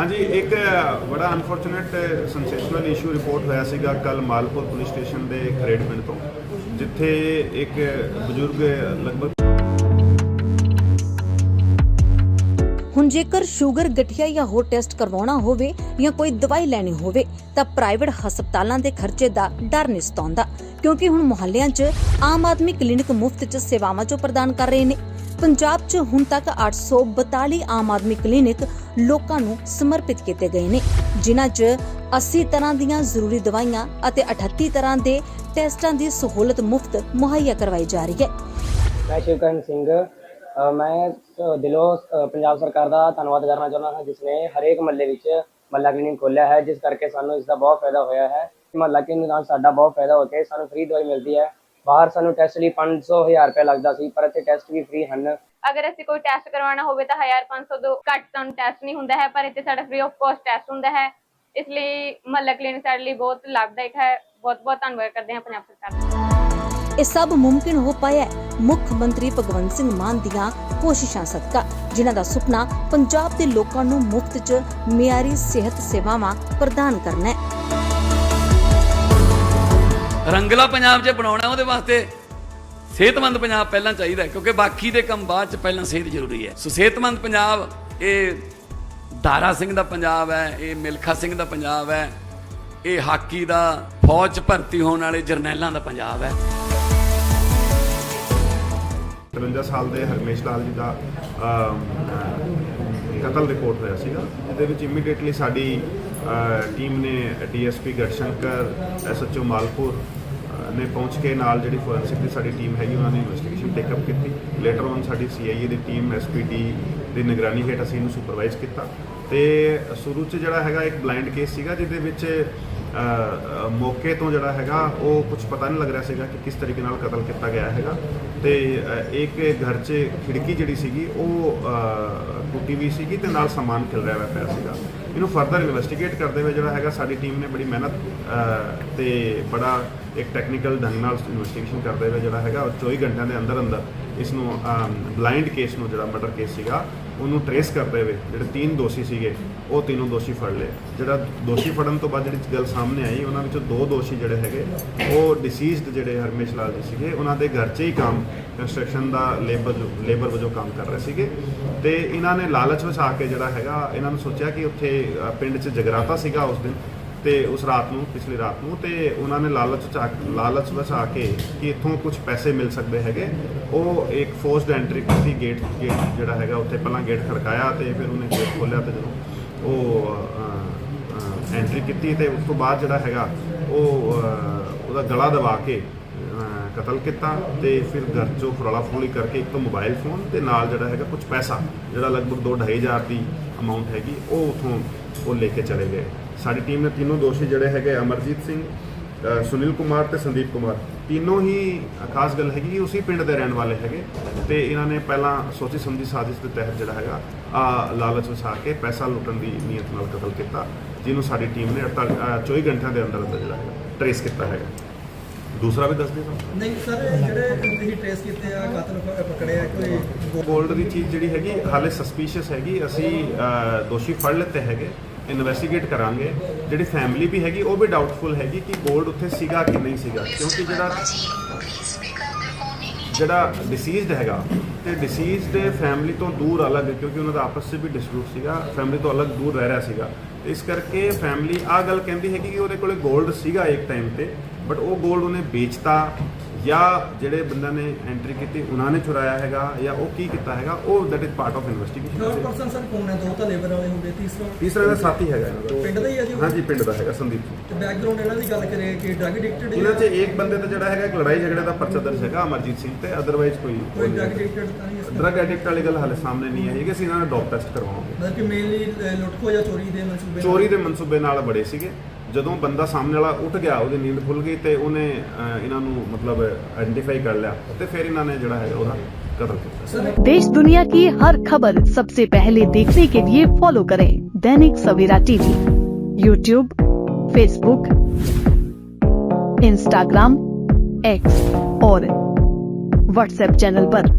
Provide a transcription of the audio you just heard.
ਹਾਂਜੀ, ਇੱਕ ਬੜਾ ਅਨਫੋਰਚੂਨੇਟ ਸੈਂਸੇਸ਼ਨਲ ਇਸ਼ੂ ਰਿਪੋਰਟ ਹੋਇਆ ਸੀਗਾ ਕੱਲ ਮਾਲਪੁਰ ਪੁਲਿਸ ਸਟੇਸ਼ਨ ਦੇ ਖਰੇੜ ਪਿੰਡ ਤੋਂ, ਜਿੱਥੇ ਇੱਕ ਬਜ਼ੁਰਗ ਲਗਭਗ ਹੁਣ ਜੇਕਰ ਸ਼ੂਗਰ ਗਠੀਆ ਜਾਂ ਹੋਰ ਟੈਸਟ ਕਰਵਾਉਣਾ ਹੋਵੇ ਜਾਂ ਕੋਈ ਦਵਾਈ ਲੈਣੀ ਹੋਵੇ, ਤਾਂ ਪ੍ਰਾਈਵੇਟ ਹਸਪਤਾਲਾਂ ਦੇ ਖਰਚੇ ਦਾ ਡਰ ਨਹੀਂ ਸਤਾਉਂਦਾ, ਕਿਉਂਕਿ ਹੁਣ ਮੁਹੱਲਿਆਂ 'ਚ ਆਮ ਆਦਮੀ ਕਲੀਨਿਕ ਮੁਫਤ 'ਚ ਸੇਵਾਵਾਂ 'ਚੋਂ ਪ੍ਰਦਾਨ ਕਰ ਰਹੇ ਨੇ। ਪੰਜਾਬ 'ਚ ਹੁਣ ਤੱਕ 842 ਆਮ ਆਦਮੀ ਕਲੀਨਿਕ ਲੋਕਾਂ ਨੂੰ ਸਮਰਪਿਤ ਕੀਤੇ ਗਏ ਨੇ, ਜਿਨ੍ਹਾਂ 'ਚ 80 ਤਰ੍ਹਾਂ ਦੀਆਂ ਜ਼ਰੂਰੀ ਦਵਾਈਆਂ ਅਤੇ 38 ਤਰ੍ਹਾਂ ਦੇ ਟੈਸਟਾਂ ਦੀ ਸਹੂਲਤ ਮੁਫਤ ਮੁਹੱਈਆ ਕਰਵਾਈ ਜਾ ਰਹੀ ਹੈ। ਮੈਂ ਸ਼ਿਵਕਰਨ ਸਿੰਘ ਮੈਂ ਦਿਲੋਂ ਪੰਜਾਬ ਸਰਕਾਰ ਦਾ ਧੰਨਵਾਦ ਕਰਨਾ ਚਾਹੁੰਦਾ ਹਾਂ ਜਿਸ ਨੇ ਹਰੇਕ ਮਹੱਲੇ ਵਿੱਚ ਮਹੱਲਾ ਕਲੀਨਿਕ ਖੋਲ੍ਹਿਆ ਹੈ, ਜਿਸ ਕਰਕੇ ਸਾਨੂੰ ਇਸ ਦਾ ਬਹੁਤ ਫਾਇਦਾ ਹੋਇਆ ਹੈ। ਮਹੱਲਾ ਕਲੀਨਿਕ ਨਾਲ ਸਾਡਾ ਬਹੁਤ ਫਾਇਦਾ ਹੋ ਕੇ ਸਾਨੂੰ ਫ੍ਰੀ ਦਵਾਈ ਮਿਲਦੀ ਹੈ। ਬਾਹਰ ਸਾਨੂੰ ਟੈਸਟ ਲਈ 500 ਹਜ਼ਾਰ ਰੁਪਏ ਲੱਗਦਾ ਸੀ ਪਰ ਇੱਥੇ ਟੈਸਟ ਵੀ ਫ੍ਰੀ ਹਨ। ਅਗਰ ਅਸੀਂ ਕੋਈ ਟੈਸਟ ਕਰਵਾਉਣਾ ਹੋਵੇ ਤਾਂ 1500 ਤੋਂ ਘੱਟ ਤੁਹਾਨੂੰ ਟੈਸਟ ਨਹੀਂ ਹੁੰਦਾ ਹੈ ਪਰ ਇੱਥੇ ਸਾਡਾ ਫ੍ਰੀ ਆਫ ਕਾਸਟ ਟੈਸਟ ਹੁੰਦਾ ਹੈ। ਇਸ ਲਈ ਮਹੱਲਾ ਕਲੀਨਿਕ ਸਾਡੇ ਲਈ ਬਹੁਤ ਲਾਭਦਾਇਕ ਹੈ। ਬਹੁਤ ਬਹੁਤ ਧੰਨਵਾਦ ਕਰਦੇ ਹਾਂ ਪੰਜਾਬ ਸਰਕਾਰ ਦਾ। ਇਹ ਸਭ ਮੁਮਕਿਨ ਹੋ ਪਾਇਆ ਹੈ। ਮੁੱਖ ਮੰਤਰੀ ਭਗਵੰਤ ਸਿੰਘ ਮਾਨ ਦੀਆਂ ਕੋਸ਼ਿਸ਼ਾਂ ਸਦਕਾ ਜਿਨ੍ਹਾਂ ਦਾ ਸੁਪਨਾ ਪੰਜਾਬ ਦੇ ਲੋਕਾਂ ਨੂੰ ਮੁਫਤ 'ਚ ਮਿਆਰੀ ਸਿਹਤ ਸੇਵਾਵਾਂ ਪ੍ਰਦਾਨ ਕਰਨਾ ਹੈ। ਰੰਗਲਾ ਪੰਜਾਬ ਜੇ ਬਣਾਉਣਾ ਉਹਦੇ ਵਾਸਤੇ ਸਿਹਤਮੰਦ ਪੰਜਾਬ ਪਹਿਲਾਂ ਚਾਹੀਦਾ ਕਿਉਂਕਿ ਬਾਕੀ ਦੇ ਕੰਮ ਬਾਅਦ ਚ ਪਹਿਲਾਂ ਸਿਹਤ ਜ਼ਰੂਰੀ ਹੈ। ਸੋ ਸਿਹਤਮੰਦ ਪੰਜਾਬ, ਇਹ ਦਾਰਾ ਸਿੰਘ ਦਾ ਪੰਜਾਬ ਹੈ, ਇਹ ਮਿਲਖਾ ਸਿੰਘ ਦਾ ਪੰਜਾਬ ਹੈ, ਇਹ ਹਾਕੀ ਦਾ ਫੌਜ 'ਚ ਭਰਤੀ ਹੋਣ ਵਾਲੇ ਜਰਨੈਲਾਂ ਦਾ ਪੰਜਾਬ ਹੈ। 53 ਸਾਲ ਦੇ ਹਰਮੇਸ਼ ਲਾਲ ਜੀ ਦਾ ਕਤਲ ਰਿਪੋਰਟ ਹੋਇਆ ਸੀਗਾ ਇਹਦੇ ਵਿੱਚ ਇਮੀਡੀਏਟਲੀ ਸਾਡੀ ਟੀਮ ਨੇ ਡੀਐਸਪੀ ਗੜਸ਼ੰਕਰ ਐਸਐਚਓ ਮਾਲਪੁਰ ਨੇ ਪਹੁੰਚ ਕੇ ਨਾਲ ਜਿਹੜੀ ਫੋਰੈਂਸਿਕ ਦੀ ਸਾਡੀ ਟੀਮ ਹੈਗੀ, ਉਹਨਾਂ ਨੇ ਇਨਵੈਸਟੀਗੇਸ਼ਨ ਟੇਕ ਅਪ ਕੀਤੀ। ਲੇਟਰ ਔਨ ਸਾਡੀ ਸੀਆਈਏ ਦੀ ਟੀਮ ਐਸਪੀਡੀ ਦੀ ਨਿਗਰਾਨੀ ਹੇਠ ਅਸੀਂ ਇਹਨੂੰ ਸੁਪਰਵਾਈਜ਼ ਕੀਤਾ। ਤੇ ਸ਼ੁਰੂ 'ਚ ਜਿਹੜਾ ਹੈਗਾ, ਇੱਕ ਬਲਾਈਂਡ ਕੇਸ ਸੀਗਾ, ਜਿਹਦੇ ਵਿੱਚ ਮੌਕੇ ਤੋਂ ਜਿਹੜਾ ਹੈਗਾ, ਉਹ ਕੁਝ ਪਤਾ ਨਹੀਂ ਲੱਗ ਰਿਹਾ ਸੀਗਾ ਕਿ ਕਿਸ ਤਰੀਕੇ ਨਾਲ ਕਤਲ ਕੀਤਾ ਗਿਆ ਹੈਗਾ। ਤੇ ਇੱਕ ਘਰ 'ਚ ਖਿੜਕੀ ਜਿਹੜੀ ਸੀਗੀ, ਉਹ ਟੁੱਟੀ ਵੀ ਸੀਗੀ ਤੇ ਨਾਲ ਸਮਾਨ ਖਿਲ ਰਿਹਾ ਹੋਇਆ ਪਿਆ ਸੀਗਾ। ਇਹਨੂੰ ਫਰਦਰ ਇਨਵੈਸਟੀਗੇਟ ਕਰਦੇ ਹੋਏ ਜਿਹੜਾ ਹੈਗਾ ਸਾਡੀ ਟੀਮ ਨੇ ਬੜੀ ਮਿਹਨਤ ਅ, ਤੇ ਬੜਾ ਇੱਕ ਟੈਕਨੀਕਲ ਢੰਗ ਨਾਲ ਇਨਵੈਸਟੀਗੇਸ਼ਨ ਕਰਦੇ ਹੋਏ ਜਿਹੜਾ ਹੈਗਾ ਉਹ 24 ਘੰਟਿਆਂ ਦੇ ਅੰਦਰ ਅੰਦਰ ਇਸ ਨੂੰ ਬਲਾਈਂਡ ਕੇਸ ਨੂੰ ਜਿਹੜਾ ਮਰਡਰ ਕੇਸ ਸੀਗਾ, ਉਹਨੂੰ ਟਰੇਸ ਕਰਦੇ ਹੋਏ ਜਿਹੜੇ ਤਿੰਨ ਦੋਸ਼ੀ ਸੀਗੇ, ਉਹ ਤਿੰਨੋਂ ਦੋਸ਼ੀ ਫੜ ਲਏ। ਜਿਹੜਾ ਦੋਸ਼ੀ ਫੜਨ ਤੋਂ ਬਾਅਦ ਜਿਹੜੀ ਗੱਲ ਸਾਹਮਣੇ ਆਈ, ਉਹਨਾਂ ਵਿੱਚੋਂ ਦੋ ਦੋਸ਼ੀ ਜਿਹੜੇ ਹੈਗੇ, ਉਹ ਡਿਸੀਜ਼ਡ ਜਿਹੜੇ ਹਰਮੇਸ਼ ਲਾਲ ਜੀ ਸੀਗੇ, ਉਹਨਾਂ ਦੇ ਘਰ 'ਚ ਹੀ ਕੰਮ ਕੰਸਟਰਕਸ਼ਨ ਦਾ ਲੇਬਰ ਲੇਬਰ ਵਜੋਂ ਕੰਮ ਕਰ ਰਹੇ ਸੀਗੇ। ਤੇ ਇਹਨਾਂ ਨੇ ਲਾਲਚ ਵਿੱਚ ਆ ਕੇ ਜਿਹੜਾ ਹੈਗਾ, ਇਹਨਾਂ ਨੂੰ ਸੋਚਿਆ ਕਿ ਉੱਥੇ ਪਿੰਡ 'ਚ ਜਗਰਾਤਾ ਸੀਗਾ ਉਸ ਦਿਨ। ਤੇ ਉਸ ਰਾਤ ਨੂੰ ਪਿਛਲੀ ਰਾਤ ਨੂੰ ਤੇ ਉਹਨਾਂ ਨੇ ਲਾਲਚ 'ਚ ਆ ਲਾਲਚ ਵਿੱਚ ਆ ਕੇ ਕਿ ਇੱਥੋਂ ਕੁਝ ਪੈਸੇ ਮਿਲ ਸਕਦੇ ਹੈਗੇ। ਉਹ ਇੱਕ ਫੋਰਸਡ ਐਂਟਰੀ ਕੀਤੀ ਗੇਟ ਗੇਟ ਜਿਹੜਾ ਹੈਗਾ ਉੱਥੇ ਪਹਿਲਾਂ ਗੇਟ ਖੜਕਾਇਆ ਤੇ ਫਿਰ ਉਹਨੇ ਗੇਟ ਖੋਲ੍ਹਿਆ ਤੇ ਜਦੋਂ ਉਹ ਐਂਟਰੀ ਕੀਤੀ ਤੇ ਉਸ ਤੋਂ ਬਾਅਦ ਜਿਹੜਾ ਹੈਗਾ ਉਹ ਅ, ਉਹਦਾ ਗਲਾ ਦਬਾ ਕੇ ਅ, ਕਤਲ ਕੀਤਾ ਤੇ ਫਿਰ ਘਰ ਚੋਂ ਫਰੋਲਾ ਫਰੋਲੀ ਕਰਕੇ ਇੱਕ ਤਾਂ ਮੋਬਾਈਲ ਫੋਨ ਤੇ ਨਾਲ ਜਿਹੜਾ ਹੈਗਾ ਕੁਝ ਪੈਸਾ ਜਿਹੜਾ ਲਗਭਗ 2 ਹਜ਼ਾਰ ਦੀ ਅਮਾਉਂਟ ਹੈਗੀ ਉਹ ਉਥੋਂ ਉਹ ਲੈ ਕੇ ਚਲੇ ਗਏ। ਸਾਡੀ ਟੀਮ ਨੇ ਤਿੰਨੋਂ ਦੋਸ਼ੀ ਜਿਹੜੇ ਹੈਗੇ ਅਮਰਜੀਤ ਸਿੰਘ ਸੁਨੀਲ ਕੁਮਾਰ ਤੇ ਸੰਦੀਪ ਕੁਮਾਰ। ਤਿੰਨੋਂ ਹੀ ਖਾਸ ਗੱਲ ਹੈਗੀ ਕਿ ਉਸੇ ਪਿੰਡ ਦੇ ਰਹਿਣ ਵਾਲੇ ਹੈਗੇ ਤੇ ਇਹਨਾਂ ਨੇ ਪਹਿਲਾਂ ਸੋਚੀ ਸਮਝੀ ਸਾਜ਼ਿਸ਼ ਦੇ ਤਹਿਤ ਜਿਹੜਾ ਹੈਗਾ ਆ ਲਾਲਚ ਵਸਾ ਕੇ ਪੈਸਾ ਲੁੱਟਣ ਦੀ ਨੀਅਤ ਨਾਲ ਕਤਲ ਕੀਤਾ ਜਿਹਨੂੰ ਸਾਡੀ ਟੀਮ ਨੇ 48 ਅ, 24 ਘੰਟਿਆਂ ਦੇ ਅੰਦਰ ਅੰਦਰ ਜਿਹੜਾ ਹੈਗਾ ਟਰੇਸ ਕੀਤਾ ਹੈਗਾ। ਦੂਸਰਾ ਵੀ ਦੱਸ ਦੇ ਤੁਹਾਨੂੰ ਨਹੀਂ ਸਰ ਜਿਹੜੇ ਤੁਸੀਂ ਟ੍ਰੇਸ ਕੀਤੇ ਆ ਕਾਤਲ ਪਕੜਿਆ ਕੋਈ ਗੋਲਡ ਦੀ ਚੀਜ਼ ਜਿਹੜੀ ਹੈਗੀ ਹਾਲੇ ਸਸਪੀਸ਼ੀਅਸ ਹੈਗੀ ਅਸੀਂ ਦੋਸ਼ੀ ਫੜ ਲਿੱਤੇ ਹੈਗੇ। ਇਨਵੈਸਟੀਗੇਟ ਕਰਾਂਗੇ। ਜਿਹੜੀ ਫੈਮਿਲੀ ਵੀ ਹੈਗੀ ਉਹ ਵੀ ਡਾਊਟਫੁਲ ਹੈਗੀ ਕਿ ਗੋਲਡ ਉੱਥੇ ਸੀਗਾ ਕਿ ਨਹੀਂ ਸੀਗਾ। ਕਿਉਂਕਿ ਜਿਹੜਾ ਜਿਹੜਾ ਡਿਸੀਜ਼ਡ ਹੈਗਾ ਤੇ ਡਿਸੀਜ਼ਡ ਫੈਮਿਲੀ ਤੋਂ ਦੂਰ ਅਲੱਗ ਕਿਉਂਕਿ ਉਹਨਾਂ ਦਾ ਆਪਸ ਵਿੱਚ ਵੀ ਡਿਸਪਿਊਟ ਸੀਗਾ ਫੈਮਿਲੀ ਤੋਂ ਅਲੱਗ ਦੂਰ ਰਹਿ ਰਿਹਾ ਸੀਗਾ। ਇਸ ਕਰਕੇ ਫੈਮਿਲੀ ਆ ਗੱਲ ਕਹਿੰਦੀ ਹੈਗੀ ਕਿ ਉਹਦੇ ਕੋਲੇ 골ਡ ਸੀਗਾ ਇੱਕ ਟਾਈਮ ਤੇ ਬਟ ਉਹ 골ਡ ਉਹਨੇ ਵੇਚਤਾ ਜਾਂ ਜਿਹੜੇ ਬੰਦਿਆਂ ਨੇ ਐਂਟਰੀ ਕੀਤੀ ਉਹਨਾਂ ਨੇ ਚੁਰਾਇਆ ਹੈਗਾ ਜਾਂ ਉਹ ਕੀ ਕੀਤਾ ਹੈਗਾ ਉਹ that is part of third investigation person sir ਕੌਣ ਹੈ? ਦੋ ਤਾਂ ਲੇਬਰ ਵਾਲੇ ਹੁੰਦੇ ਤੀਸਰਾ? ਤੀਸਰਾ ਦਾ ਸਾਥੀ ਹੈਗਾ ਇਹਨਾਂ ਦਾ। ਪਿੰਡ ਦਾ ਹੀ ਹੈ ਜੀ ਉਹ? ਹਾਂਜੀ ਪਿੰਡ ਦਾ ਹੈਗਾ ਸੰਦੀਪ ਸਿੰਘ ਤੇ ਬੈਕਗ੍ਰਾਉਂਡ ਇਹਨਾਂ ਦੀ ਗੱਲ ਕਰੇ ਕਿ ਡਰਗ ਐਡਿਕਟਡ ਇਹਨਾਂ 'ਚ ਇੱਕ ਬੰਦੇ ਦਾ ਜਿਹੜਾ ਹੈਗਾ ਇੱਕ ਲੜਾਈ ਝਗੜੇ ਦਾ ਪਰਚਾ ਦਰਜ ਹੈਗਾ ਅਮਰਜੀਤ ਸਿੰਘ ਤੇ ਅਦਰਵਾਈਜ਼ ਕੋਈ ਕੋਈ ਡਰਗ ਐਡਿਕਟਡ ਤਾਂ ਨਹੀਂ ਇਸ ਤਰ੍ਹਾਂ? ਡਰਗ ਐਡਿਕਟ ਵਾਲੀ ਗੱਲ ਹਾਲੇ ਸਾਹਮਣੇ ਨਹੀਂ ਆਈ ਕਿ ਅਸੀਂ ਇਹਨਾਂ ਦਾ ਡੋਪ ਟੈਸਟ ਕਰਵਾਵਾਂਗੇ। ਮਤਲਬ ਕਿ ਮੇਨਲੀ ਲੁੱਟਖੋ ਜਾਂ ਚੋਰੀ ਦੇ ਮਨਸੂਬੇ ਚੋਰੀ ਦੇ ਮਨਸੂਬੇ ਨਾਲ ਬੜੇ ਸੀਗੇ। ਜਦੋਂ ਬੰਦਾ ਸਾਹਮਣੇ ਵਾਲਾ ਉੱਠ ਗਿਆ ਉਹਦੀ ਨੀਂਦ ਖੁੱਲ ਗਈ ਤੇ ਉਹਨੇ ਅਹ, ਇਹਨਾਂ ਨੂੰ ਮਤਲਬ ਆਇਡੈਂਟੀਫਾਈ ਕਰ ਲਿਆ ਤੇ ਫਿਰ ਇਹਨਾਂ ਨੇ ਜਿਹੜਾ ਹੈਗਾ ਉਹਦਾ ਕਤਲ ਕੀਤਾ ਸਰ देश दुनिया की हर खबर सबसे पहले देखने के लिए फॉलो करें Dainik Savera TV YouTube Facebook Instagram X और व्हाट्सएप चैनल पर।